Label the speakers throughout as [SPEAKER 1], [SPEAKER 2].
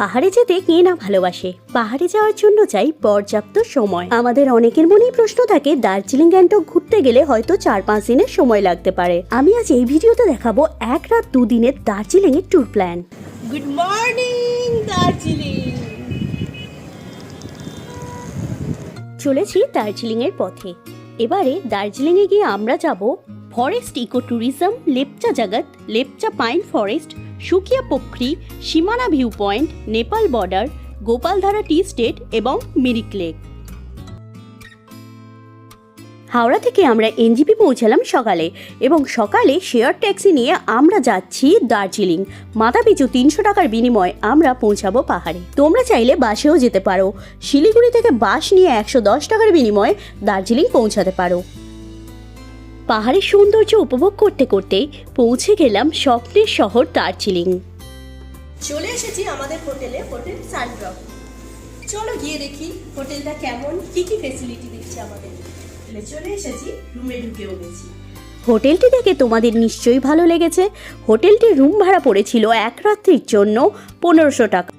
[SPEAKER 1] পাহাড়ে যেতে কে না ভালোবাসে? পাহাড়ে যাওয়ার জন্য চাই পর্যাপ্ত সময়। আমাদের অনেকের মনেই প্রশ্ন থাকে দার্জিলিং গ্যাংটক ঘুরতে গেলে হয়তো চার পাঁচ দিনের সময় লাগতে পারে। আমি আজ এই ভিডিওতে দেখাবো এক রাত দুদিনের দার্জিলিং এর tour plan.
[SPEAKER 2] Good morning Darjeeling!
[SPEAKER 1] চলেছি দার্জিলিং এর পথে। এবারে দার্জিলিং এ গিয়ে আমরা যাব forest eco tourism Lepcha Jagat Lepcha pine forest Sukhia Pokhri Simana view point Nepal border Gopaldhara tea estate এবং মিরিক লেক হাওড়া থেকে আমরা এনজিপি পৌঁছালাম সকালে এবং সকালে শেয়ার ট্যাক্সি নিয়ে আমরা যাচ্ছি দার্জিলিং। মাথা পিছু তিনশো টাকার বিনিময়ে আমরা পৌঁছাবো পাহাড়ে। তোমরা চাইলে বাসেও যেতে পারো। শিলিগুড়ি থেকে বাস নিয়ে একশো দশ টাকার বিনিময়ে দার্জিলিং পৌঁছাতে পারো। পাহাড়ের সৌন্দর্য উপভোগ করতে করতে পৌঁছে গেলাম স্বপ্নের শহর দার্জিলিং।
[SPEAKER 2] চলে এসেছি আমাদের হোটেলে হোটেল সানড্রপ চলো গিয়ে দেখি হোটেলটা কেমন কি কি ফেসিলিটি দিচ্ছে আমাদের। তাহলে চলে এসেছি রুমে ঢুকেও গেছি।
[SPEAKER 1] হোটেলটি দেখে তোমাদের নিশ্চয়ই ভালো লেগেছে। হোটেলটির রুম ভাড়া পড়েছিল এক রাত্রির জন্য পনেরোশো টাকা।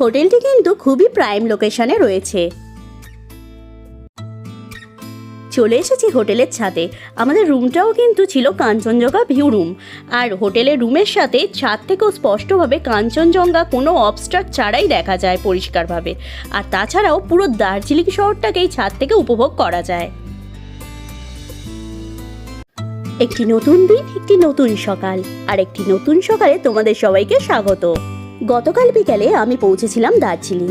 [SPEAKER 1] হোটেলটি কিন্তু খুবই প্রাইম লোকেশনে রয়েছে। চলে এসেছি হোটেলের ছাদে। আমাদের রুমটাও কিন্তু ছিল কাঞ্চনজঙ্ঘা ভিউ রুম। আর হোটেলের রুমের সাথে ছাদ থেকেও স্পষ্টভাবে কাঞ্চনজঙ্ঘা কোনো অবস্ট্রাক্ট ছাড়াই দেখা যায় পরিষ্কারভাবে। আর তাছাড়াও পুরো দার্জিলিং শহরটাকেই ছাদ থেকে উপভোগ করা যায়। একটি নতুন দিন, একটি নতুন সকাল, আর একটি নতুন সকালে তোমাদের সবাইকে স্বাগত। গতকাল বিকালে আমি পৌঁছেছিলাম দার্জিলিং,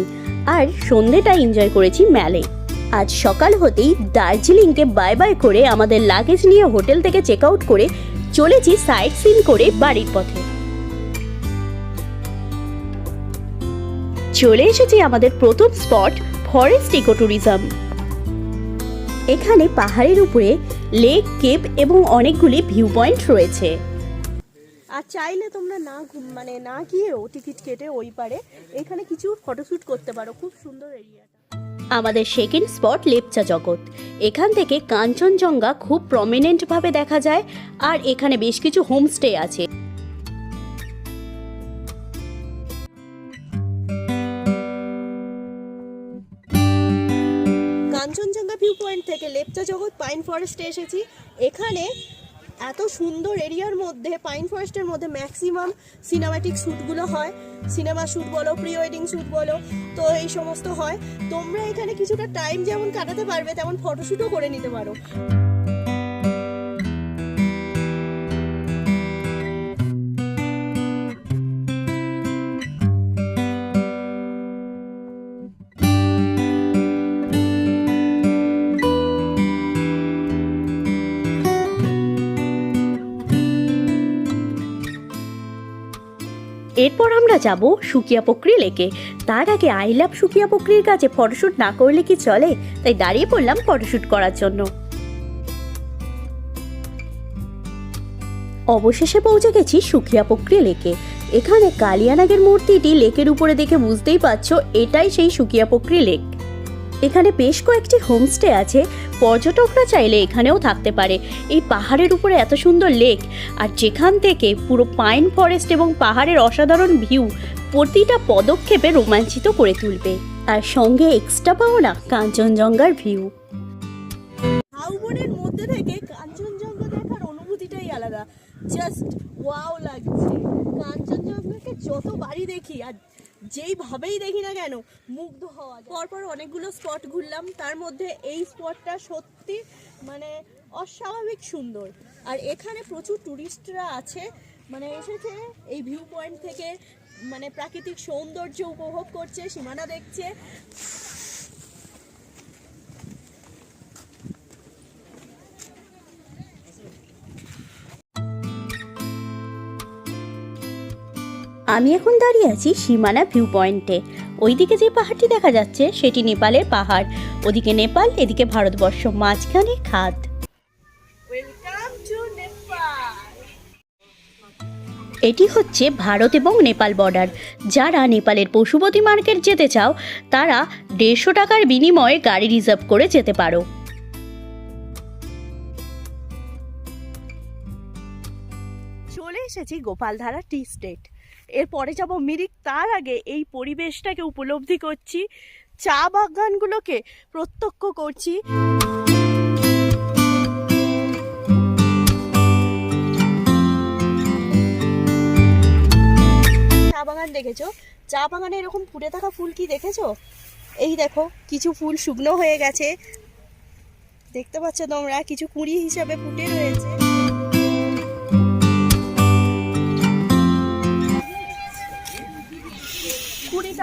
[SPEAKER 1] আর সন্ধেটা এনজয় করেছি ম্যালে আজ সকাল হতেই দার্জিলিংকে বাই বাই করে আমাদের লাগেজ নিয়ে হোটেল থেকে চেক আউট করে চলেছি সাইট সিন করে বাড়ির পথে। চলে এসেছি আমাদের প্রথম স্পট ফরেস্ট ইকো ট্যুরিজম এখানে পাহাড়ের উপরে লেক কেপ এবং অনেকগুলি ভিউ পয়েন্ট রয়েছে।
[SPEAKER 2] আর চাইলে তোমরা না ঘুম- মানে না গিয়েও টিকিট কেটে ওই পারে। এখানে কিছু ফটোশ্যুট করতে পারো। খুব সুন্দর এরিয়াটা
[SPEAKER 1] আমাদের সেকেন্ড স্পট লেপচা জগৎ। এখান থেকে কাঞ্চনজঙ্ঘা খুব প্রমিনেন্ট ভাবে দেখা যায়, আর এখানে বেশ কিছু হোমস্টে আছে।
[SPEAKER 2] কাঞ্চনজঙ্ঘা ভিউ পয়েন্ট থেকে লেপচা জগৎ পাইন ফরেস্টে এসেছি। এখানে এত সুন্দর এরিয়ার মধ্যে, পাইন ফরেস্টের মধ্যে ম্যাক্সিমাম সিনেমাটিক শ্যুটগুলো হয়। সিনেমা শ্যুট বলো প্রি ওয়েডিং শ্যুট বলো, তো এই সমস্ত হয়। তোমরা এখানে কিছুটা টাইম যেমন কাটাতে পারবে, তেমন ফটোশ্যুটও করে নিতে পারো।
[SPEAKER 1] এরপর আমরা যাব সুকিয়া পকরি লেকে। তার আগে আই লাভ সুকিয়া পকরির কাছে ফটোশ্যুট না করলে কি চলে? তাই দাঁড়িয়ে পড়লাম ফটোশ্যুট করার জন্য। অবশেষে পৌঁছে গেছি সুকিয়া পকরি লেকে। এখানে কালিয়ানাগের মূর্তিটি লেকের উপরে দেখে বুঝতেই পারছ, এটাই সেই সুকিয়া পকরি লেক। এখানে বেশ কয়েকটি হোমস্টে আছে। পর্যটকরা চাইলে এখানেও থাকতে পারে। এই পাহাড়ের উপরে এত সুন্দর লেক আর যেখান থেকে পুরো পাইন ফরেস্ট এবং পাহাড়ের অসাধারণ ভিউ প্রতিটা পদক্ষেপে রোমাঞ্চিত করে তুলবে। আর সঙ্গে এক্সট্রা পাও না কাঞ্চনজঙ্ঘার ভিউ।
[SPEAKER 2] ঝাউবনের মধ্যে থেকে কাঞ্চনজঙ্ঘা দেখার অনুভূতিটাই আলাদা। জাস্ট ওয়াও লাগছে। কাঞ্চনজঙ্ঘাকে যতবারই দেখি আর যেইভাবেই দেখি না কেন, মুগ্ধ হওয়া। পরপর অনেকগুলো স্পট ঘুরলাম, তার মধ্যে এই স্পটটা সত্যি মানে অস্বাভাবিক সুন্দর আর এখানে প্রচুর টুরিস্টরা আছে মানে এসেছে, এই ভিউ পয়েন্ট থেকে মানে প্রাকৃতিক সৌন্দর্য উপভোগ করছে, সীমানা দেখছে
[SPEAKER 1] আমি এখন দাঁড়িয়ে আছি সীমানা ভিউ পয়েন্টে ওইদিকে যে পাহাড়টি দেখা যাচ্ছে সেটি নেপালের পাহাড়। ওদিকে নেপাল এদিকে ভারতবর্ষ মাঝখানে খাদ। এটি হচ্ছে ভারত এবং নেপাল বর্ডার যারা নেপালের পশুপতি মার্কেট যেতে চাও তারা দেড়শো টাকার বিনিময়ে গাড়ি রিজার্ভ করে যেতে পারো।
[SPEAKER 2] চলে এসেছি গোপালধারা টি স্টেট। এরপরে যাব মিরিক, তার আগে এই পরিবেশটাকে উপলব্ধি করছি, চা বাগানগুলোকে প্রত্যক্ষ করছি। চা বাগান দেখেছ? চা বাগানে এরকম ফুটে থাকা ফুল কি দেখেছ? এই দেখো, কিছু ফুল শুকনো হয়ে গেছে। দেখতে পাচ্ছ তোমরা, কিছু কুড়ি হিসাবে ফুটে রয়েছে।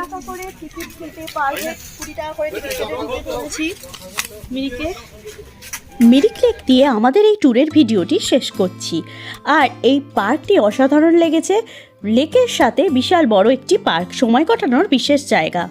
[SPEAKER 2] টাকা করে টিকিট কেটে পার হেড টাকা করে টিকিট
[SPEAKER 1] মিরিক? লেক দিয়ে আমাদের এই ট্যুরের ভিডিওটি শেষ করছি। আর এই পার্কটি অসাধারণ লেগেছে। লেকের সাথে বিশাল বড় একটি পার্ক। সময় কাটানোর বিশেষ জায়গা।